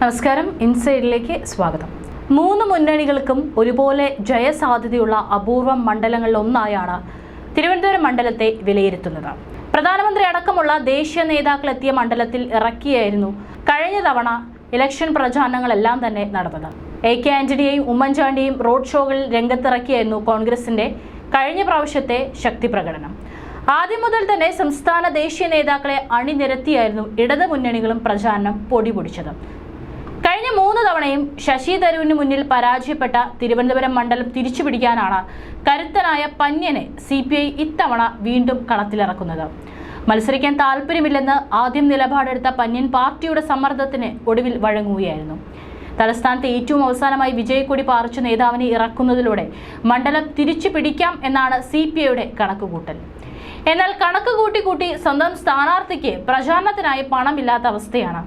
നമസ്കാരം. ഇൻസൈഡിലേക്ക് സ്വാഗതം. മൂന്ന് മുന്നണികൾക്കും ഒരുപോലെ ജയസാധ്യതയുള്ള അപൂർവം മണ്ഡലങ്ങളിൽ ഒന്നായാണ് തിരുവനന്തപുരം മണ്ഡലത്തെ വിലയിരുത്തുന്നത്. പ്രധാനമന്ത്രി അടക്കമുള്ള ദേശീയ നേതാക്കൾ എത്തിയ മണ്ഡലത്തിൽ ഇറക്കിയായിരുന്നു കഴിഞ്ഞ തവണ ഇലക്ഷൻ പ്രചാരണങ്ങളെല്ലാം തന്നെ നടന്നത്. എ കെ ആന്റണിയെയും ഉമ്മൻചാണ്ടിയും റോഡ് ഷോകളിൽ രംഗത്തിറക്കിയായിരുന്നു കോൺഗ്രസിന്റെ കഴിഞ്ഞ പ്രാവശ്യത്തെ ശക്തി പ്രകടനം. ആദ്യം മുതൽ തന്നെ സംസ്ഥാന ദേശീയ നേതാക്കളെ അണിനിരത്തിയായിരുന്നു ഇടതു മുന്നണികളും പ്രചാരണം പൊടിപൊടിച്ചത്. മൂന്ന് തവണയും ശശി തരൂരിന് മുന്നിൽ പരാജയപ്പെട്ട തിരുവനന്തപുരം മണ്ഡലം തിരിച്ചുപിടിക്കാനാണ് കരുത്തനായ പന്യനെ സി പി ഐ ഇത്തവണ വീണ്ടും കളത്തിലിറക്കുന്നത്. മത്സരിക്കാൻ താല്പര്യമില്ലെന്ന് ആദ്യം നിലപാടെടുത്ത പന്യൻ പാർട്ടിയുടെ സമ്മർദ്ദത്തിന് ഒടുവിൽ വഴങ്ങുകയായിരുന്നു. തലസ്ഥാനത്ത് ഏറ്റവും അവസാനമായി വിജയക്കൊടി പാറിച്ച നേതാവിനെ ഇറക്കുന്നതിലൂടെ മണ്ഡലം തിരിച്ചു പിടിക്കാം എന്നാണ് സി പി ഐയുടെ കണക്കുകൂട്ടൽ. എന്നാൽ കണക്ക് കൂട്ടി സ്വന്തം സ്ഥാനാർത്ഥിക്ക് പ്രചാരണത്തിനായി പണമില്ലാത്ത അവസ്ഥയാണ്.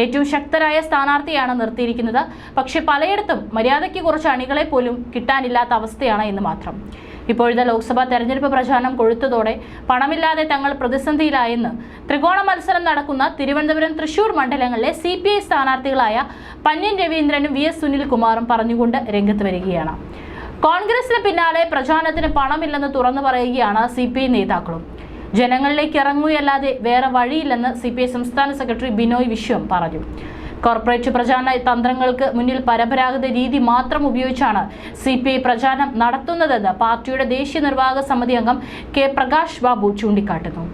ഏറ്റവും ശക്തരായ സ്ഥാനാർത്ഥിയാണ് നിർത്തിയിരിക്കുന്നത്. പക്ഷെ പലയിടത്തും മര്യാദയ്ക്ക് കുറച്ച് അണികളെ പോലും കിട്ടാനില്ലാത്ത അവസ്ഥയാണ് എന്ന് മാത്രം. ഇപ്പോഴത്തെ ലോക്സഭാ തെരഞ്ഞെടുപ്പ് പ്രചാരണം കൊഴുത്തതോടെ പണമില്ലാതെ തങ്ങൾ പ്രതിസന്ധിയിലായെന്ന് ത്രികോണ മത്സരം നടക്കുന്ന തിരുവനന്തപുരം തൃശൂർ മണ്ഡലങ്ങളിലെ സി പി ഐ സ്ഥാനാർത്ഥികളായ പന്യൻ രവീന്ദ്രനും വി എസ് സുനിൽകുമാറും പറഞ്ഞുകൊണ്ട് രംഗത്ത് വരികയാണ്. കോൺഗ്രസിന് പിന്നാലെ പ്രചാരണത്തിന് പണമില്ലെന്ന് തുറന്നു പറയുകയാണ് സി പി ഐ നേതാക്കളും. ജനങ്ങളിലേക്ക് ഇറങ്ങുകയല്ലാതെ വേറെ വഴിയില്ലെന്ന് സി പി ഐ സംസ്ഥാന സെക്രട്ടറി ബിനോയ് വിശ്വം പറഞ്ഞു. കോർപ്പറേറ്റ് പ്രചാരണ തന്ത്രങ്ങൾക്ക് മുന്നിൽ പരമ്പരാഗത രീതി മാത്രം ഉപയോഗിച്ചാണ് സി പി ഐ പ്രചാരണം നടത്തുന്നതെന്ന് പാർട്ടിയുടെ ദേശീയ നിർവാഹക സമിതി അംഗം കെ പ്രകാശ് ബാബു ചൂണ്ടിക്കാട്ടുന്നു.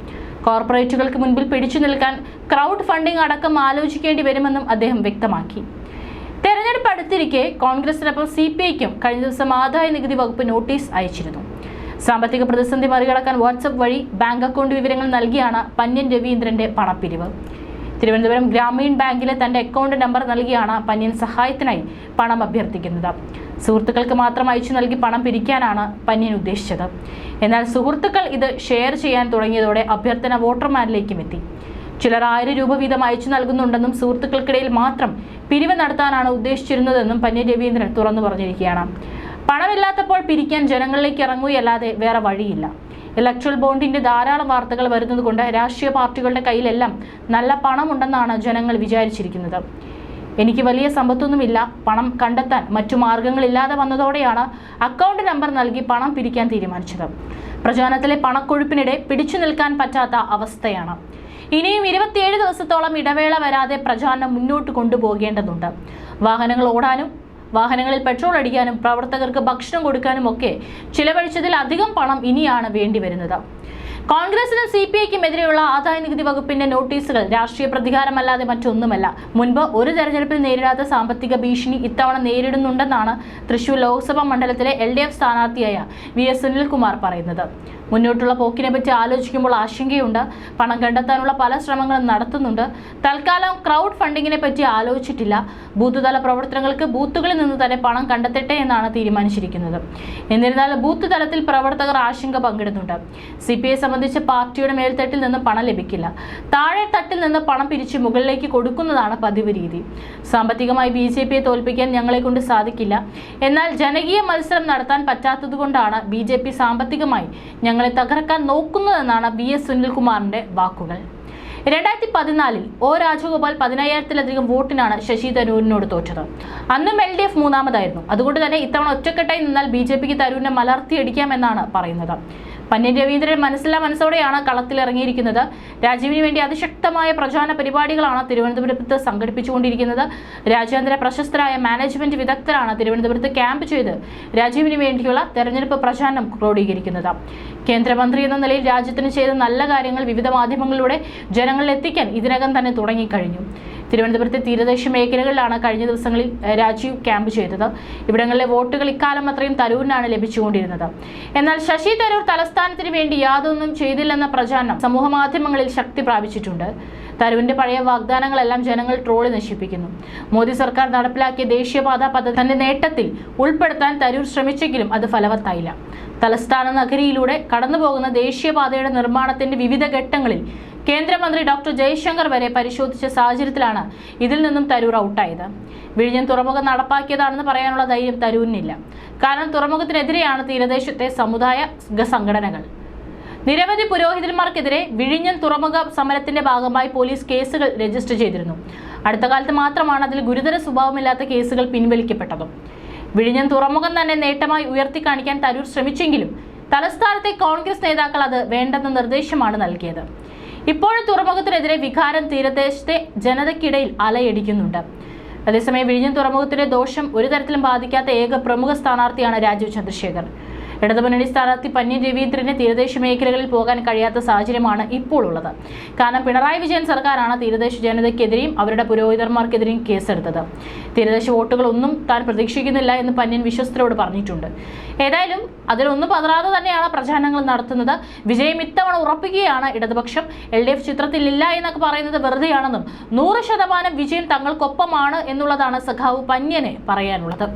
കോർപ്പറേറ്റുകൾക്ക് മുൻപിൽ പിടിച്ചു നിൽക്കാൻ ക്രൗഡ് ഫണ്ടിംഗ് അടക്കം ആലോചിക്കേണ്ടി വരുമെന്നും അദ്ദേഹം വ്യക്തമാക്കി. തെരഞ്ഞെടുപ്പ് അടുത്തിരിക്കെ കോൺഗ്രസിനൊപ്പം സി പി ഐക്കും കഴിഞ്ഞ ദിവസം ആദായ നികുതി വകുപ്പ് നോട്ടീസ് അയച്ചിരുന്നു. സാമ്പത്തിക പ്രതിസന്ധി മറികടക്കാൻ വാട്സപ്പ് വഴി ബാങ്ക് അക്കൗണ്ട് വിവരങ്ങൾ നൽകിയാണ് പന്യൻ രവീന്ദ്രന്റെ പണപ്പിരിവ്. തിരുവനന്തപുരം ഗ്രാമീൺ ബാങ്കിലെ തന്റെ അക്കൗണ്ട് നമ്പർ നൽകിയാണ് പന്യൻ സഹായത്തിനായി പണം അഭ്യർത്ഥിക്കുന്നത്. സുഹൃത്തുക്കൾക്ക് മാത്രം അയച്ചു നൽകി പണം പിരിക്കാനാണ് പന്യൻ ഉദ്ദേശിച്ചത്. എന്നാൽ സുഹൃത്തുക്കൾ ഇത് ഷെയർ ചെയ്യാൻ തുടങ്ങിയതോടെ അഭ്യർത്ഥന വോട്ടർമാരിലേക്കും എത്തി. ചിലർ ആയിരം രൂപ വീതം അയച്ചു നൽകുന്നുണ്ടെന്നും സുഹൃത്തുക്കൾക്കിടയിൽ മാത്രം പിരിവ് നടത്താനാണ് ഉദ്ദേശിച്ചിരുന്നതെന്നും പന്യൻ രവീന്ദ്രൻ തുറന്നു പറഞ്ഞിരിക്കുകയാണ്. പണമില്ലാത്തപ്പോൾ പിരിക്കാൻ ജനങ്ങളിലേക്ക് ഇറങ്ങുകയല്ലാതെ വേറെ വഴിയില്ല. ഇലക്ട്രൽ ബോണ്ടിന്റെ ധാരാളം വാർത്തകൾ വരുന്നത് കൊണ്ട് രാഷ്ട്രീയ പാർട്ടികളുടെ കയ്യിലെല്ലാം നല്ല പണമുണ്ടെന്നാണ് ജനങ്ങൾ വിചാരിച്ചിരിക്കുന്നത്. എനിക്ക് വലിയ സമ്പത്തൊന്നുമില്ല. പണം കണ്ടെത്താൻ മറ്റു മാർഗങ്ങളില്ലാതെ വന്നതോടെയാണ് അക്കൗണ്ട് നമ്പർ നൽകി പണം പിരിക്കാൻ തീരുമാനിച്ചത്. പ്രചാരണത്തിലെ പണക്കൊഴുപ്പിനിടെ പിടിച്ചു നിൽക്കാൻ പറ്റാത്ത അവസ്ഥയാണ്. ഇനിയും ഇരുപത്തിയേഴ് ദിവസത്തോളം ഇടവേള വരാതെ പ്രചാരണം മുന്നോട്ട് കൊണ്ടുപോകേണ്ടതുണ്ട്. വാഹനങ്ങൾ ഓടാനും വാഹനങ്ങളിൽ പെട്രോൾ അടിക്കാനും പ്രവർത്തകർക്ക് ഭക്ഷണം കൊടുക്കാനും ഒക്കെ ചിലവഴിച്ചതിൽ അധികം പണം ഇനിയാണ് വേണ്ടിവരുന്നത് കോൺഗ്രസിനും സി പി ഐക്കും എതിരെയുള്ള ആദായ നികുതി വകുപ്പിന്റെ നോട്ടീസുകൾ രാഷ്ട്രീയ പ്രതികാരമല്ലാതെ മറ്റൊന്നുമല്ല. മുൻപ് ഒരു തെരഞ്ഞെടുപ്പിൽ നേരിടാത്ത സാമ്പത്തിക ഭീഷണി ഇത്തവണ നേരിടുന്നുണ്ടെന്നാണ് തൃശൂർ ലോക്സഭാ മണ്ഡലത്തിലെ എൽ ഡി എഫ് സ്ഥാനാർത്ഥിയായ വി എസ് സുനിൽകുമാർ പറയുന്നത്. മുന്നോട്ടുള്ള പോക്കിനെ പറ്റി ആലോചിക്കുമ്പോൾ ആശങ്കയുണ്ട്. പണം കണ്ടെത്താനുള്ള പല ശ്രമങ്ങളും നടത്തുന്നുണ്ട്. തൽക്കാലം ക്രൗഡ് ഫണ്ടിങ്ങിനെ പറ്റി ആലോചിച്ചിട്ടില്ല. ബൂത്തുതല പ്രവർത്തനങ്ങൾക്ക് ബൂത്തുകളിൽ നിന്ന് തന്നെ പണം കണ്ടെത്തട്ടെ എന്നാണ് തീരുമാനിച്ചിരിക്കുന്നത്. എന്നിരുന്നാലും ബൂത്ത് തലത്തിൽ പ്രവർത്തകർ ആശങ്ക പങ്കിടുന്നുണ്ട്. സി പി ഐ സംബന്ധിച്ച് പാർട്ടിയുടെ മേൽത്തട്ടിൽ നിന്ന് പണം ലഭിക്കില്ല. താഴെ തട്ടിൽ നിന്ന് പണം പിരിച്ച് മുകളിലേക്ക് കൊടുക്കുന്നതാണ് പതിവ് രീതി. സാമ്പത്തികമായി ബി ജെ പിയെ തോൽപ്പിക്കാൻ ഞങ്ങളെ കൊണ്ട് സാധിക്കില്ല. എന്നാൽ ജനകീയ മത്സരം നടത്താൻ പറ്റാത്തതുകൊണ്ടാണ് ബി ജെ പി സാമ്പത്തികമായി ഞങ്ങളെ തകർക്കാൻ നോക്കുന്നതെന്നാണ് ബി എസ് സുനിൽകുമാറിന്റെ വാക്കുകൾ. രണ്ടായിരത്തി പതിനാലിൽ ഒ രാജഗോപാൽ പതിനയ്യായിരത്തിലധികം വോട്ടിനാണ് ശശി തരൂരിനോട് തോറ്റത്. അന്നും എൽ ഡി എഫ് മൂന്നാമതായിരുന്നു. അതുകൊണ്ട് തന്നെ ഇത്തവണ ഒറ്റക്കെട്ടായി നിന്നാൽ ബി ജെ പിക്ക് തരൂരിനെ മലർത്തിയടിക്കാമെന്നാണ് പറയുന്നത്. പന്യൻ രവീന്ദ്രൻ മനസ്സില്ലാ മനസ്സോടെയാണ് കളത്തിലിറങ്ങിയിരിക്കുന്നത്. രാജീവിന് വേണ്ടി അതിശക്തമായ പ്രചാരണ പരിപാടികളാണ് തിരുവനന്തപുരത്ത് സംഘടിപ്പിച്ചുകൊണ്ടിരിക്കുന്നത്. രാജ്യാന്തര പ്രശസ്തരായ മാനേജ്മെന്റ് വിദഗ്ധരാണ് തിരുവനന്തപുരത്ത് ക്യാമ്പ് ചെയ്ത് രാജീവിന് വേണ്ടിയുള്ള തെരഞ്ഞെടുപ്പ് പ്രചാരണം ക്രോഡീകരിക്കുന്നത്. കേന്ദ്രമന്ത്രി എന്ന നിലയിൽ രാജ്യത്തിന് ചെയ്ത നല്ല കാര്യങ്ങൾ വിവിധ മാധ്യമങ്ങളിലൂടെ ജനങ്ങളിൽ എത്തിക്കാൻ ഇതിനകം തന്നെ തുടങ്ങിക്കഴിഞ്ഞു. തിരുവനന്തപുരത്തെ തീരദേശ മേഖലകളിലാണ് കഴിഞ്ഞ ദിവസങ്ങളിൽ രാജീവ് ക്യാമ്പ് ചെയ്തത്. ഇവിടങ്ങളിലെ വോട്ടുകൾ ഇക്കാലം അത്രയും തരൂരിനാണ് ലഭിച്ചുകൊണ്ടിരുന്നത്. എന്നാൽ ശശി തരൂർ തലസ്ഥാനത്തിന് വേണ്ടി യാതൊന്നും ചെയ്തില്ലെന്ന പ്രചാരണം സമൂഹ മാധ്യമങ്ങളിൽ ശക്തി പ്രാപിച്ചിട്ടുണ്ട്. തരൂരിന്റെ പഴയ വാഗ്ദാനങ്ങളെല്ലാം ജനങ്ങൾ ട്രോളി നശിപ്പിക്കുന്നു. മോദി സർക്കാർ നടപ്പിലാക്കിയ ദേശീയപാത പദ്ധതി തന്റെ നേട്ടത്തിൽ ഉൾപ്പെടുത്താൻ തരൂർ ശ്രമിച്ചെങ്കിലും അത് ഫലവത്തായില്ല. തലസ്ഥാന നഗരിയിലൂടെ കടന്നുപോകുന്ന ദേശീയപാതയുടെ നിർമ്മാണത്തിന്റെ വിവിധ ഘട്ടങ്ങളിൽ കേന്ദ്രമന്ത്രി ഡോക്ടർ ജയശങ്കർ വരെ പരിശോധിച്ച സാഹചര്യത്തിലാണ് ഇതിൽ നിന്നും തരൂർ ഔട്ടായത്. വിഴിഞ്ഞം തുറമുഖം നടപ്പാക്കിയതാണെന്ന് പറയാനുള്ള ധൈര്യം തരൂരിനില്ല. കാരണം തുറമുഖത്തിനെതിരെയാണ് തീരദേശത്തെ സമുദായ സംഘടനകൾ. നിരവധി പുരോഹിതന്മാർക്കെതിരെ വിഴിഞ്ഞം തുറമുഖ സമരത്തിന്റെ ഭാഗമായി പോലീസ് കേസുകൾ രജിസ്റ്റർ ചെയ്തിരുന്നു. അടുത്ത കാലത്ത് മാത്രമാണ് അതിൽ ഗുരുതര സ്വഭാവമില്ലാത്ത കേസുകൾ പിൻവലിക്കപ്പെട്ടതും. വിഴിഞ്ഞം തുറമുഖം തന്നെ നേട്ടമായി ഉയർത്തി കാണിക്കാൻ തരൂർ ശ്രമിച്ചെങ്കിലും തലസ്ഥാനത്തെ കോൺഗ്രസ് നേതാക്കൾ അത് വേണ്ടെന്ന നിർദ്ദേശമാണ് നൽകിയത്. ഇപ്പോഴും തുറമുഖത്തിനെതിരെ വികാരം തീരദേശത്തെ ജനതയ്ക്കിടയിൽ അലയടിക്കുന്നുണ്ട്. അതേസമയം വിഴിഞ്ഞം തുറമുഖത്തിന്റെ ദോഷം ഒരു തരത്തിലും ബാധിക്കാത്ത ഏക പ്രമുഖ സ്ഥാനാർത്ഥിയാണ് രാജീവ് ചന്ദ്രശേഖർ. ഇടതുമുന്നണി സ്ഥാനാർത്ഥി പന്നി രവീന്ദ്രന് തീരദേശ മേഖലകളിൽ പോകാൻ കഴിയാത്ത സാഹചര്യമാണ് ഇപ്പോൾ ഉള്ളത് കാരണം പിണറായി വിജയൻ സർക്കാരാണ് തീരദേശ ജനതയ്ക്കെതിരെയും അവരുടെ പുരോഹിതന്മാർക്കെതിരെയും കേസെടുത്തത്. തീരദേശ വോട്ടുകളൊന്നും താൻ പ്രതീക്ഷിക്കുന്നില്ല എന്ന് പന്ന്യൻ വിശ്വസ്തരോട് പറഞ്ഞിട്ടുണ്ട്. ഏതായാലും അതിലൊന്നും പതറാതെ തന്നെയാണ് പ്രചാരണങ്ങൾ നടത്തുന്നത്. വിജയം ഇത്തവണ ഉറപ്പിക്കുകയാണ് ഇടതുപക്ഷം. എൽ ഡി എഫ് ചിത്രത്തിലില്ല എന്നൊക്കെ പറയുന്നത് വെറുതെയാണെന്നും നൂറ് ശതമാനം വിജയം തങ്ങൾക്കൊപ്പമാണ് എന്നുള്ളതാണ് സഖാവ് പന്യന് പറയാനുള്ളത്.